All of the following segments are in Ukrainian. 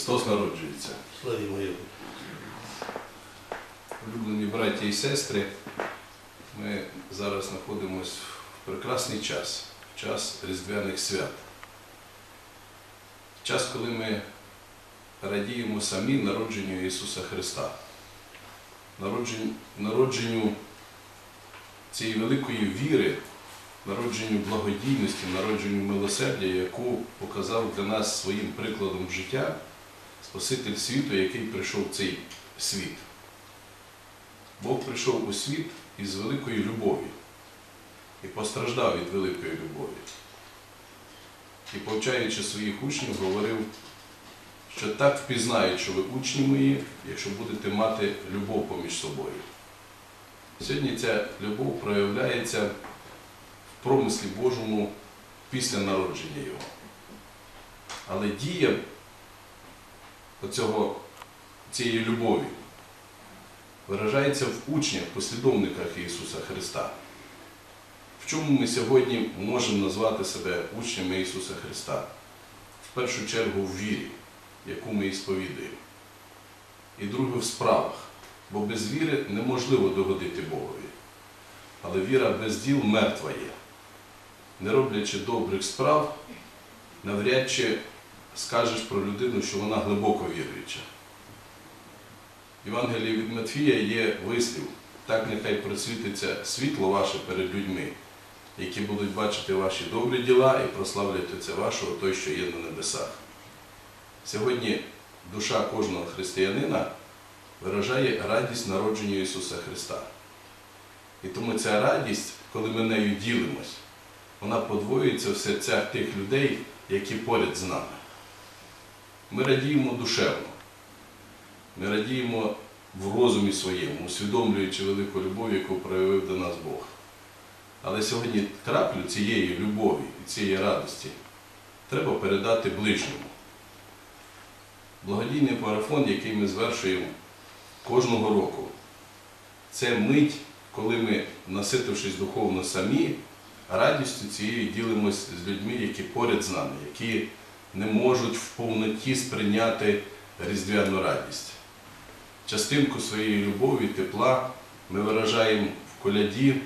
Христос народжується. Славімо Його. Улюблені браті і сестри, ми зараз знаходимося в прекрасний час, в час Різдвяних свят. Час, коли ми радіємо самі народженню Ісуса Христа, народженню, народженню цієї великої віри, народженню благодійності, народженню милосердя, яку показав для нас своїм прикладом життя Спаситель світу, який прийшов в цей світ. Бог прийшов у світ із великої любові і постраждав від великої любові. І повчаючи своїх учнів, говорив, що так впізнають, що ви учні мої, якщо будете мати любов поміж собою. Сьогодні ця любов проявляється в промислі Божому після народження Його. Але дія оцього, цієї любові виражається в учнях, послідовниках Ісуса Христа. В чому ми сьогодні можемо назвати себе учнями Ісуса Христа? В першу чергу в вірі, яку ми і сповідуємо. І друге в справах, бо без віри неможливо догодити Богові. Але віра без діл мертва є. Не роблячи добрих справ, навряд чи скажеш про людину, що вона глибоко віруюча. Євангелії від Матфія є вислів, так нехай просвітиться світло ваше перед людьми, які будуть бачити ваші добрі діла і прославлять Отця вашого, той, що є на небесах. Сьогодні душа кожного християнина виражає радість народження Ісуса Христа. І тому ця радість, коли ми нею ділимось, вона подвоюється в серцях тих людей, які поряд з нами. Ми радіємо душевно. Ми радіємо в розумі своєму, усвідомлюючи велику любов, яку проявив до нас Бог. Але сьогодні краплю цієї любові і цієї радості треба передати ближньому. Благодійний марафон, який ми звершуємо кожного року, це мить, коли ми, наситившись духовно самі, радістю цією ділимось з людьми, які поряд з нами, які не можуть в повноті сприйняти різдвяну радість. Частинку своєї любові, тепла ми виражаємо в коляді,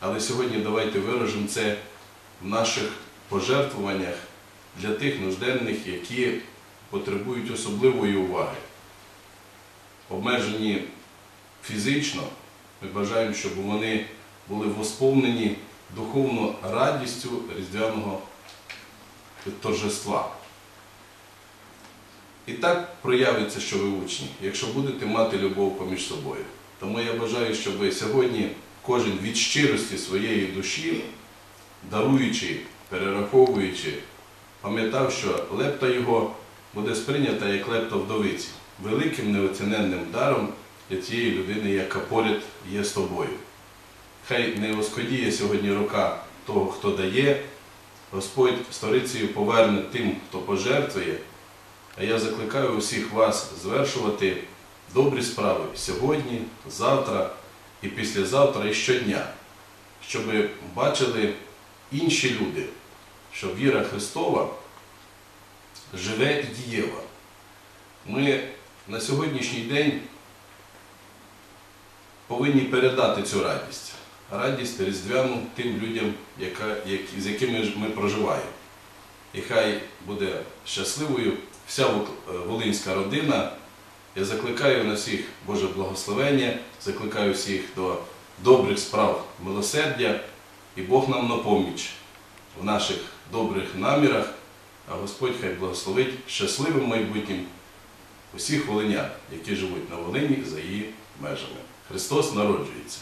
але сьогодні давайте виражемо це в наших пожертвуваннях для тих нужденних, які потребують особливої уваги. Обмежені фізично, ми бажаємо, щоб вони були восповнені духовно радістю різдвяного торжества. І так проявиться, що ви учні, якщо будете мати любов поміж собою. Тому я бажаю, щоб сьогодні кожен від щирості своєї душі, даруючи, перераховуючи, пам'ятав, що лепта його буде сприйнята як лепта вдовиці, великим неоціненним даром для тієї людини, яка поряд є з тобою. Хай не оскодіє сьогодні рука того, хто дає, Господь сторицею поверне тим, хто пожертвує. А я закликаю усіх вас звершувати добрі справи сьогодні, завтра і післязавтра і щодня, щоб бачили інші люди, що віра Христова живе і дієва. Ми на сьогоднішній день повинні передати цю радість, радість різдвяну тим людям, з якими ми проживаємо. І хай буде щасливою вся волинська родина. Я закликаю на всіх Боже благословення, закликаю всіх до добрих справ милосердя, і Бог нам на поміч в наших добрих намірах, а Господь хай благословить щасливим майбутнім усіх волинян, які живуть на Волині за її межами. Христос народжується.